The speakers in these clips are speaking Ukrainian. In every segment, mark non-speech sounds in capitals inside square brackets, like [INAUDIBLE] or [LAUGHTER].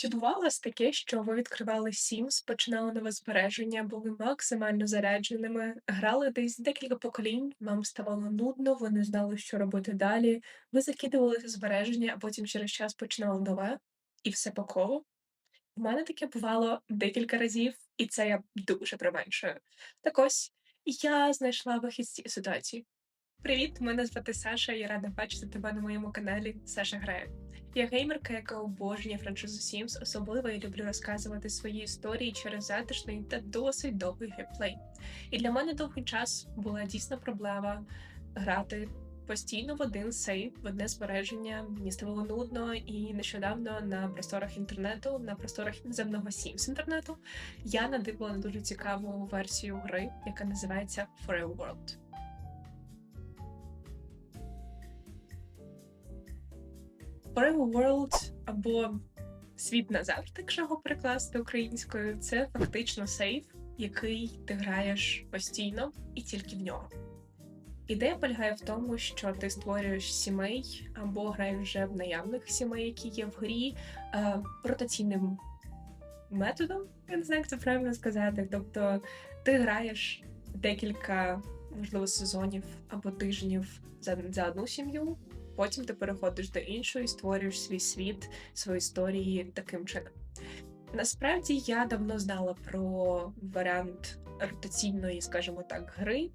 Чи бувало таке, що ви відкривали Sims, починали нове збереження, були максимально зарядженими, грали десь декілька поколінь, вам ставало нудно, ви не знали, що робити далі, ви закидували збереження, а потім через час починали нове, і все по колу? В мене таке бувало декілька разів, і це я дуже применшую. Так ось я знайшла вихід з цієї ситуації. Привіт, мене звати Саша, я рада бачити тебе на моєму каналі Саша Грає. Я геймерка, яка обожнює франшизу Sims, особливо я люблю розказувати свої історії через затишний та досить довгий геймплей. І для мене довгий час була дійсна проблема грати постійно в один сейв, в одне збереження. Мені ставало нудно, і нещодавно на просторах інтернету, на просторах іноземного Sims інтернету, я надибала на дуже цікаву версію гри, яка називається Forever World. Forever World або Світ назавжди, якщо його перекласти українською, це фактично сейф, який ти граєш постійно і тільки в нього. Ідея полягає в тому, що ти створюєш сімей або граєш вже в наявних сімей, які є в грі, е, ротаційним методом, я не знаю, як це правильно сказати. Тобто ти граєш декілька, можливо, сезонів або тижнів за, за одну сім'ю, Потім ти переходиш до іншої, створюєш свій світ, свої історії таким чином. Насправді я давно знала про варіант ротаційної, скажімо так, гри,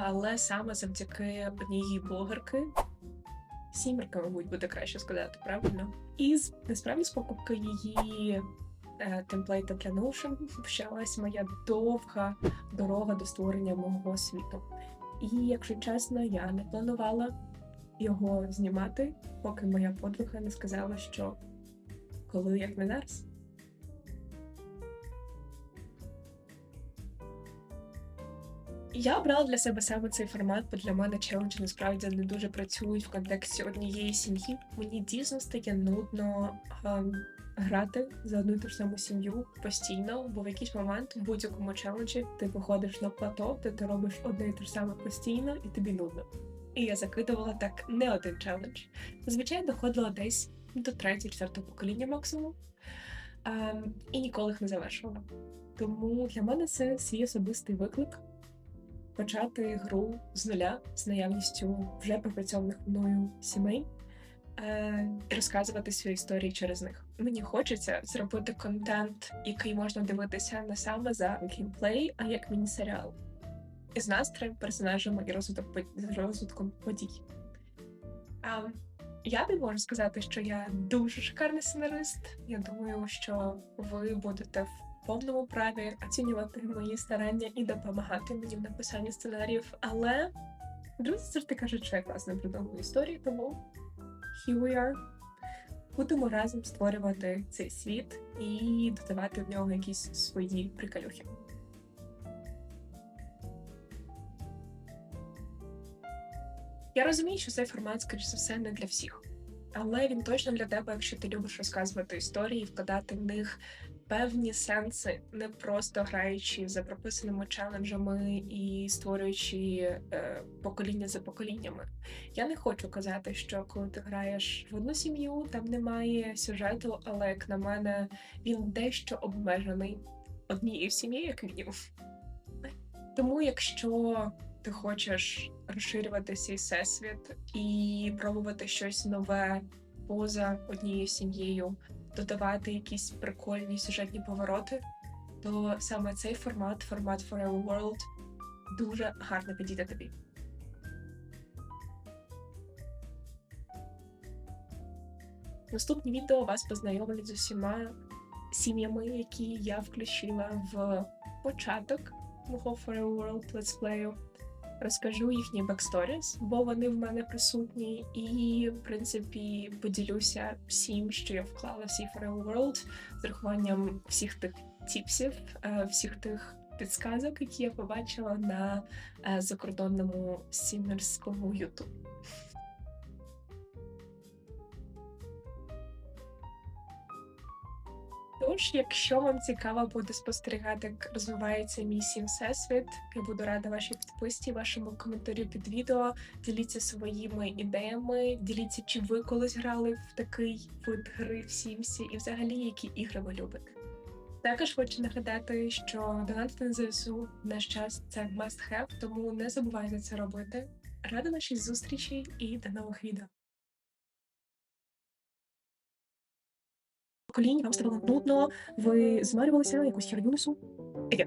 але саме завдяки однієї блогерки. Сімерка, мабуть, буде краще сказати, правильно? І насправді з покупки її е, темплейта для Notion почалась моя довга дорога до створення мого світу. І, якщо чесно, я не планувала його знімати, поки моя подруга не сказала, що коли як не зараз. Я обрала для себе саме цей формат, бо для мене челенджі насправді не дуже працюють в контексті однієї сім'ї. Мені дійсно стає нудно а, грати за одну і ту ж саму сім'ю постійно, бо в якийсь момент в будь-якому челенджі ти виходиш на плато, де ти робиш одне і те ж саме постійно, і тобі нудно і я закидувала так не один челендж. Зазвичай доходила десь до третього, четвертого покоління максимум. А, і ніколи їх не завершувала. Тому для мене це свій особистий виклик почати гру з нуля з наявністю вже пропрацьованих мною сімей е, розказувати свої історії через них. Мені хочеться зробити контент, який можна дивитися не саме за геймплей, а як міні-серіал із настроєм, персонажами і розвитком, розвитком подій. А, я не можу сказати, що я дуже шикарний сценарист. Я думаю, що ви будете в повному праві оцінювати мої старання і допомагати мені в написанні сценаріїв. Але друзі завжди кажуть, що я класно придумую історії, тому here we are. Будемо разом створювати цей світ і додавати в нього якісь свої приколюхи. Я розумію, що цей формат, скоріш за все, не для всіх, але він точно для тебе, якщо ти любиш розказувати історії, вкладати в них певні сенси, не просто граючи за прописаними челенджами і створюючи е, покоління за поколіннями. Я не хочу казати, що коли ти граєш в одну сім'ю, там немає сюжету, але як на мене, він дещо обмежений однією сім'єю, як мінімум. Тому, якщо ти хочеш розширювати свій всесвіт і пробувати щось нове поза однією сім'єю, додавати якісь прикольні сюжетні повороти, то саме цей формат, формат Forever World, дуже гарно підійде тобі. Наступні відео вас познайомлять з усіма сім'ями, які я включила в початок мого Forever World летсплею розкажу їхні бексторіс, бо вони в мене присутні, і в принципі поділюся всім, що я вклала в цей Forever World, з рахуванням всіх тих тіпсів, е, всіх тих підсказок, які я побачила на е, закордонному сімерському Ютуб. Тож, якщо вам цікаво буде спостерігати, як розвивається мій сім всесвіт, я буду рада вашій підписці, вашому коментарю під відео. Діліться своїми ідеями, діліться, чи ви колись грали в такий вид гри в Сімсі, і взагалі які ігри ви любите. Також хочу нагадати, що донатити на ЗСУ в наш час це must have, тому не забувайте це робити. Рада нашій зустрічі і до нових відео. Колінь вам ставало нудно, ви змарювалися якусь херню несу. Таке.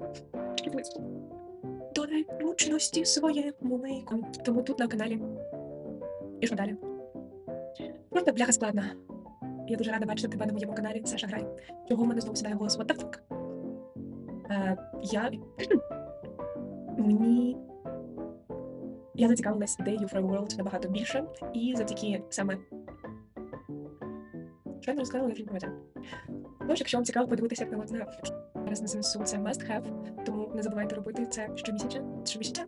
Додай мучності своєму мейку. Тому тут на каналі. І що далі? Просто бляха складна. Я дуже рада бачити тебе на моєму каналі. Саша Грай. Чого в мене знову сідає голос? What the fuck? Е, я... [CLEARS THROAT] Мені... Я зацікавилась ідеєю Free World набагато більше. І завдяки саме... Що я не розказала, я вже не пам'ятаю. Тож, якщо вам цікаво подивитися, як наводна зараз на ЗСУ, це must have, тому не забувайте робити це щомісяця. Щомісяця.